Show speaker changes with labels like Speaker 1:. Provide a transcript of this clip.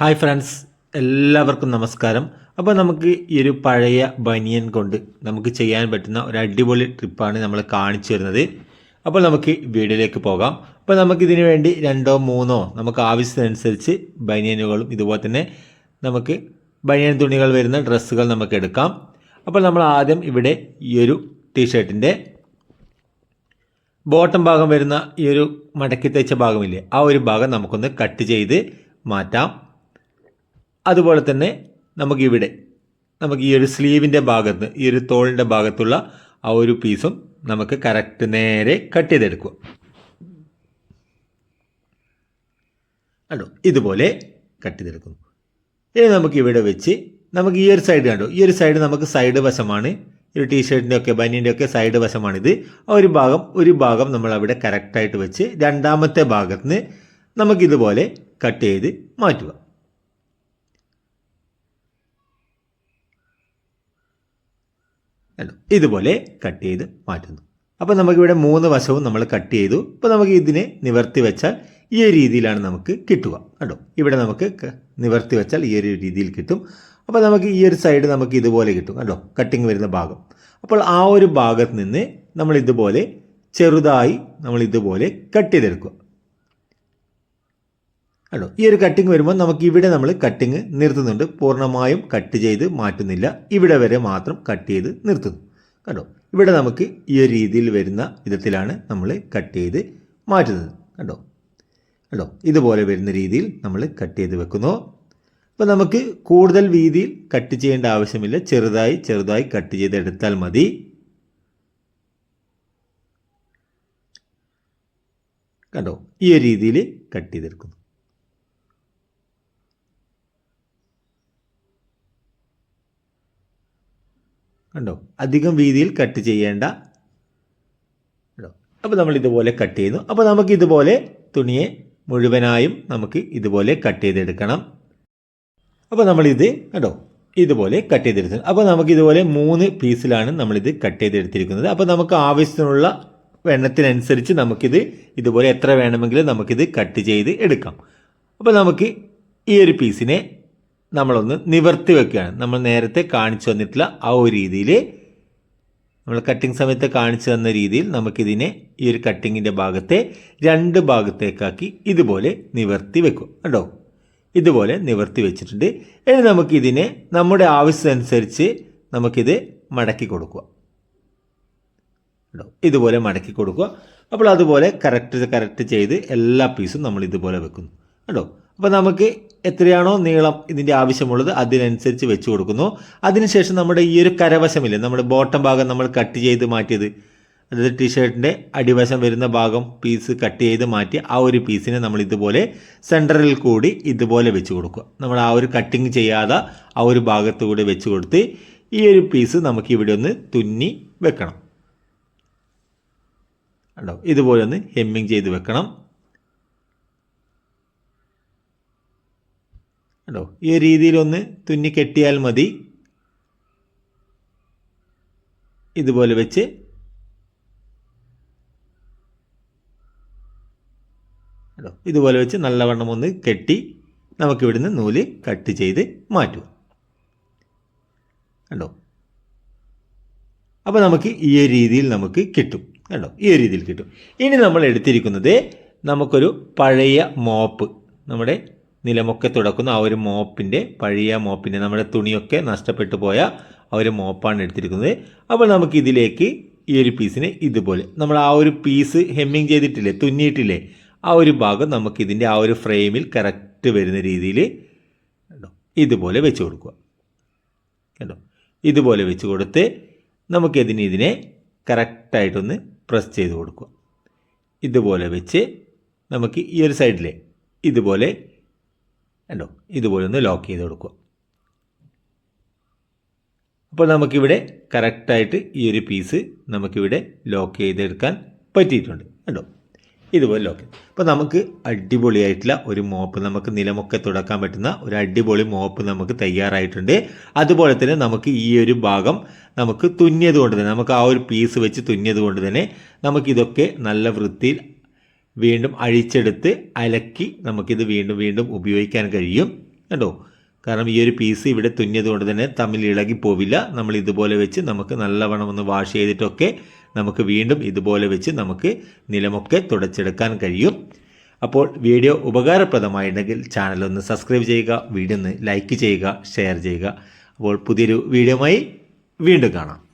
Speaker 1: Hi friends എല്ലാവർക്കും നമസ്കാരം. അപ്പോൾ നമുക്ക് ഈ ഒരു പഴയ ബനിയൻ കൊണ്ട് നമുക്ക് ചെയ്യാൻ പറ്റുന്ന ഒരു അടിപൊളി ട്രിപ്പാണ് നമ്മൾ കാണിച്ചു തരുന്നത്. അപ്പോൾ നമുക്ക് വീഡിയോയിലേക്ക് പോകാം. അപ്പോൾ നമുക്കിതിനു വേണ്ടി രണ്ടോ മൂന്നോ നമുക്ക് ആവശ്യത്തിനനുസരിച്ച് ബനിയനുകളും ഇതുപോലെ തന്നെ നമുക്ക് ബനിയൻ തുണികൾ വരുന്ന ഡ്രസ്സുകൾ നമുക്ക് എടുക്കാം. അപ്പോൾ നമ്മൾ ആദ്യം ഇവിടെ ഈ ഒരു ടീഷർട്ടിന്റെ ബോട്ടം ഭാഗം വരുന്ന ഈ ഒരു മടക്കി തയ്ച്ച ഭാഗമില്ലേ ആ ഒരു ഭാഗം നമുക്കൊന്ന് കട്ട് ചെയ്ത് മാറ്റാം. അതുപോലെ തന്നെ നമുക്കിവിടെ നമുക്ക് ഈ ഒരു സ്ലീവിന്റെ ഭാഗത്ത് ഈ ഒരു തോളിന്റെ ഭാഗത്തുള്ള ആ ഒരു പീസും നമുക്ക് കറക്റ്റ് നേരെ കട്ട് ചെയ്തെടുക്കുക. കണ്ടോ? ഇതുപോലെ കട്ട് ചെയ്തെടുക്കുന്നു. ഇനി നമുക്ക് ഇവിടെ വെച്ച് നമുക്ക് ഈ ഒരു സൈഡ് കണ്ടു? ഈ ഒരു സൈഡ് നമുക്ക് സൈഡ് വശമാണ്. ഒരു ടീഷർട്ടിന്റെ ഒക്കെ ബനിയന്റെ ഒക്കെ സൈഡ് വശമാണിത്. ആ ഒരു ഭാഗം ഒരു ഭാഗം നമ്മൾ അവിടെ കറക്റ്റായിട്ട് വെച്ച് രണ്ടാമത്തെ ഭാഗത്ത് നിന്ന് നമുക്കിതുപോലെ കട്ട് ചെയ്ത് മാറ്റുക. ഇതുപോലെ കട്ട് ചെയ്ത് മാറ്റുന്നു. അപ്പോൾ നമുക്കിവിടെ മൂന്ന് വശവും നമ്മൾ കട്ട് ചെയ്തു. അപ്പോൾ നമുക്ക് ഇതിനെ നിവർത്തി വെച്ചാൽ ഈ ഒരു രീതിയിലാണ് നമുക്ക് കിട്ടുക. കണ്ടോ? ഇവിടെ നമുക്ക് നിവർത്തി വെച്ചാൽ ഈ ഒരു രീതിയിൽ കിട്ടും. അപ്പോൾ നമുക്ക് ഈ ഒരു സൈഡ് നമുക്ക് ഇതുപോലെ കിട്ടും. കണ്ടോ? കട്ടിങ് വരുന്ന ഭാഗം. അപ്പോൾ ആ ഒരു ഭാഗത്ത് നിന്ന് നമ്മൾ ഇതുപോലെ ചെറുതായി നമ്മൾ ഇതുപോലെ കട്ട് ചെയ്തെടുക്കുക. കണ്ടോ? ഈ ഒരു കട്ടിങ് വരുമ്പോൾ നമുക്ക് ഇവിടെ നമ്മൾ കട്ടിങ് നിർത്തുന്നുണ്ട്. പൂർണമായും കട്ട് ചെയ്ത് മാറ്റുന്നില്ല. ഇവിടെ വരെ മാത്രം കട്ട് ചെയ്ത് നിർത്തുന്നു. കണ്ടോ? ഇവിടെ നമുക്ക് ഈ ഒരു രീതിയിൽ വരുന്ന വിധത്തിലാണ് നമ്മൾ കട്ട് ചെയ്ത് മാറ്റുന്നത്. കണ്ടോ? കണ്ടോ? ഇതുപോലെ വരുന്ന രീതിയിൽ നമ്മൾ കട്ട് ചെയ്ത് വെക്കുന്നു. അപ്പോൾ നമുക്ക് കൂടുതൽ വീതിയിൽ കട്ട് ചെയ്യേണ്ട ആവശ്യമില്ല. ചെറുതായി ചെറുതായി കട്ട് ചെയ്തെടുത്താൽ മതി. കണ്ടോ? ഈ ഒരു രീതിയിൽ കട്ട് ചെയ്തെടുക്കുന്നു. കണ്ടോ? അധികം വീതിയിൽ കട്ട് ചെയ്യേണ്ട. കണ്ടോ? അപ്പോൾ നമ്മൾ ഇതുപോലെ കട്ട് ചെയ്യുന്നു. അപ്പോൾ നമുക്ക് ഇതുപോലെ തുണിയെ മുഴുവനായും നമുക്ക് ഇതുപോലെ കട്ട് ചെയ്തെടുക്കണം. അപ്പോൾ നമ്മളിത് കണ്ടോ? ഇതുപോലെ കട്ട് ചെയ്തെടുത്തു. അപ്പോൾ നമുക്ക് ഇതുപോലെ മൂന്ന് പീസിലാണ് നമ്മളിത് കട്ട് ചെയ്തെടുത്തിരിക്കുന്നത്. അപ്പോൾ നമുക്ക് ആവശ്യത്തിനുള്ള എണ്ണത്തിനനുസരിച്ച് നമുക്കിത് ഇതുപോലെ എത്ര വേണമെങ്കിലും നമുക്കിത് കട്ട് ചെയ്ത് എടുക്കാം. അപ്പോൾ നമുക്ക് ഈ ഒരു പീസിനെ നമ്മളൊന്ന് നിവർത്തി വെക്കുകയാണ്. നമ്മൾ നേരത്തെ കാണിച്ചു തന്നിട്ടുള്ള ആ ഒരു രീതിയിൽ നമ്മൾ കട്ടിങ് സമയത്ത് കാണിച്ചു തന്ന രീതിയിൽ നമുക്കിതിനെ ഈ ഒരു കട്ടിങ്ങിന്റെ ഭാഗത്തെ രണ്ട് ഭാഗത്തേക്കാക്കി ഇതുപോലെ നിവർത്തി വെക്കും. കേട്ടോ ഇതുപോലെ നിവർത്തി വെച്ചിട്ടുണ്ട്. ഇനി നമുക്കിതിനെ നമ്മുടെ ആവശ്യമനുസരിച്ച് നമുക്കിത് മടക്കി കൊടുക്കുക. കേട്ടോ ഇതുപോലെ മടക്കി കൊടുക്കുക. അപ്പോൾ അതുപോലെ കറക്റ്റ് കറക്റ്റ് ചെയ്ത് എല്ലാ പീസും നമ്മൾ ഇതുപോലെ വെക്കുന്നു. കണ്ടോ? അപ്പോൾ നമുക്ക് എത്രയാണോ നീളം ഇതിന്റെ ആവശ്യമുള്ളത് അതിനനുസരിച്ച് വെച്ച് കൊടുക്കുന്നു. അതിനുശേഷം നമ്മുടെ ഈ ഒരു കരവശമില്ലേ നമ്മുടെ ബോട്ടം ഭാഗം നമ്മൾ കട്ട് ചെയ്ത് മാറ്റിയത്. അതായത് ടീഷർട്ടിന്റെ അടിവശം വരുന്ന ഭാഗം പീസ് കട്ട് ചെയ്ത് മാറ്റി ആ ഒരു പീസിനെ നമ്മൾ ഇതുപോലെ സെന്ററിൽ കൂടി ഇതുപോലെ വെച്ച് കൊടുക്കുക. നമ്മൾ ആ ഒരു കട്ടിങ് ചെയ്യാതെ ആ ഒരു ഭാഗത്ത് കൂടി വെച്ച് കൊടുത്ത് ഈ ഒരു പീസ് നമുക്ക് ഇവിടെ ഒന്ന് തുന്നി വെക്കണം. കണ്ടോ? ഇതുപോലെ ഒന്ന് ഹെമ്മിങ് ചെയ്ത് വെക്കണം. കണ്ടോ? ഈ രീതിയിലൊന്ന് തുന്നി കെട്ടിയാൽ മതി. ഇതുപോലെ വെച്ച്. കണ്ടോ? ഇതുപോലെ വെച്ച് നല്ലവണ്ണം ഒന്ന് കെട്ടി നമുക്കിവിടുന്ന് നൂൽ കട്ട് ചെയ്ത് മാറ്റും കണ്ടോ? അപ്പോൾ നമുക്ക് ഈ ഒരു രീതിയിൽ നമുക്ക് കിട്ടും. കണ്ടോ? ഈ ഒരു രീതിയിൽ കിട്ടും. ഇനി നമ്മൾ എടുത്തിരിക്കുന്നത് നമുക്കൊരു പഴയ മോപ്പ്. നമ്മുടെ നിലമൊക്കെ തുടക്കുന്ന ആ ഒരു മോപ്പിന്റെ പഴയ മോപ്പിന്റെ നമ്മുടെ തുണിയൊക്കെ നഷ്ടപ്പെട്ടു പോയ ആ ഒരു മോപ്പാണ് എടുത്തിരിക്കുന്നത്. അപ്പോൾ നമുക്ക് ഇതിലേക്ക് ഈ ഒരു പീസിനെ ഇതുപോലെ നമ്മൾ ആ ഒരു പീസ് ഹെമ്മിങ് ചെയ്തിട്ടില്ലേ തുന്നിയിട്ടില്ലേ ആ ഒരു ഭാഗം നമുക്ക് ഇതിന്റെ ആ ഒരു ഫ്രെയിമിൽ കറക്റ്റ് വരുന്ന രീതിയിൽ ഇതുപോലെ വെച്ച് കൊടുക്കുക. കേട്ടോ ഇതുപോലെ വെച്ച് കൊടുത്ത് നമുക്കിതിന് ഇതിനെ കറക്റ്റായിട്ടൊന്ന് പ്രസ് ചെയ്ത് കൊടുക്കുക. ഇതുപോലെ വെച്ച് നമുക്ക് ഈ ഒരു സൈഡിലെ ഇതുപോലെ കണ്ടോ? ഇതുപോലെ ഒന്ന് ലോക്ക് ചെയ്ത് കൊടുക്കുക. അപ്പോൾ നമുക്കിവിടെ കറക്റ്റായിട്ട് ഈ ഒരു പീസ് നമുക്കിവിടെ ലോക്ക് ചെയ്തെടുക്കാൻ പറ്റിയിട്ടുണ്ട്. കണ്ടോ? ഇതുപോലെ ലോക്ക് അപ്പോൾ നമുക്ക് അടിപൊളിയായിട്ടുള്ള ഒരു മോപ്പ് നമുക്ക് നിലമൊക്കെ തുടക്കാൻ പറ്റുന്ന ഒരു അടിപൊളി മോപ്പ് നമുക്ക് തയ്യാറായിട്ടുണ്ട്. അതുപോലെ തന്നെ നമുക്ക് ഈ ഒരു ഭാഗം നമുക്ക് തുന്നിയത് കൊണ്ട് തന്നെ നമുക്ക് ആ ഒരു പീസ് വെച്ച് തുന്നിയത് കൊണ്ട് തന്നെ നമുക്കിതൊക്കെ നല്ല വൃത്തിയിൽ വീണ്ടും അഴിച്ചെടുത്ത് അലക്കി നമുക്കിത് വീണ്ടും വീണ്ടും ഉപയോഗിക്കാൻ കഴിയും. കേട്ടോ കാരണം ഈ ഒരു പീസ് ഇവിടെ തുന്നിയത് കൊണ്ട് തന്നെ തമ്മിൽ ഇളകി പോവില്ല. നമ്മൾ ഇതുപോലെ വെച്ച് നമുക്ക് നല്ലവണ്ണം ഒന്ന് വാഷ് ചെയ്തിട്ടൊക്കെ നമുക്ക് വീണ്ടും ഇതുപോലെ വെച്ച് നമുക്ക് നിലമൊക്കെ തുടച്ചെടുക്കാൻ കഴിയും. അപ്പോൾ വീഡിയോ ഉപകാരപ്രദമായിട്ടുണ്ടെങ്കിൽ ചാനൽ ഒന്ന് സബ്സ്ക്രൈബ് ചെയ്യുക വീഡിയോ ഒന്ന് ലൈക്ക് ചെയ്യുക ഷെയർ ചെയ്യുക. അപ്പോൾ പുതിയൊരു വീഡിയോയുമായി വീണ്ടും കാണാം.